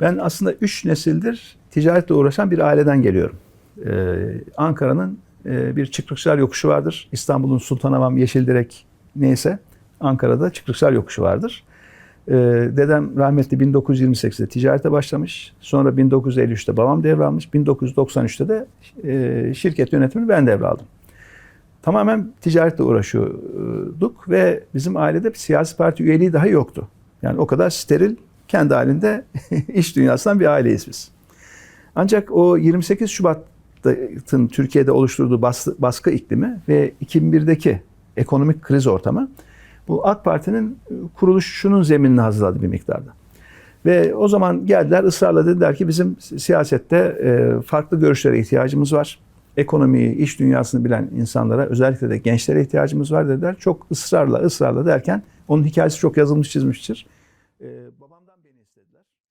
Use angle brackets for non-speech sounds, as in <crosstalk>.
Ben aslında üç nesildir ticaretle uğraşan bir aileden geliyorum. Ee, Ankara'nın e, bir Çıkrıkçılar Yokuşu vardır. İstanbul'un Sultanahmet, Yeşildirek neyse Ankara'da Çıkrıkçılar Yokuşu vardır. Ee, dedem rahmetli 1928'de ticarete başlamış. Sonra 1953'te babam devralmış. 1993'te de e, şirket yönetimini ben devraldım. Tamamen ticaretle uğraşıyorduk ve bizim ailede bir siyasi parti üyeliği daha yoktu. Yani o kadar steril, kendi halinde <laughs> iş dünyasından bir aileyiz biz. Ancak o 28 Şubat'ın Türkiye'de oluşturduğu baskı, iklimi ve 2001'deki ekonomik kriz ortamı bu AK Parti'nin kuruluşunun zeminini hazırladı bir miktarda. Ve o zaman geldiler ısrarla dediler ki bizim siyasette e, farklı görüşlere ihtiyacımız var. Ekonomiyi, iş dünyasını bilen insanlara özellikle de gençlere ihtiyacımız var dediler. Çok ısrarla ısrarla derken onun hikayesi çok yazılmış çizmiştir. Babamdan beni istediler.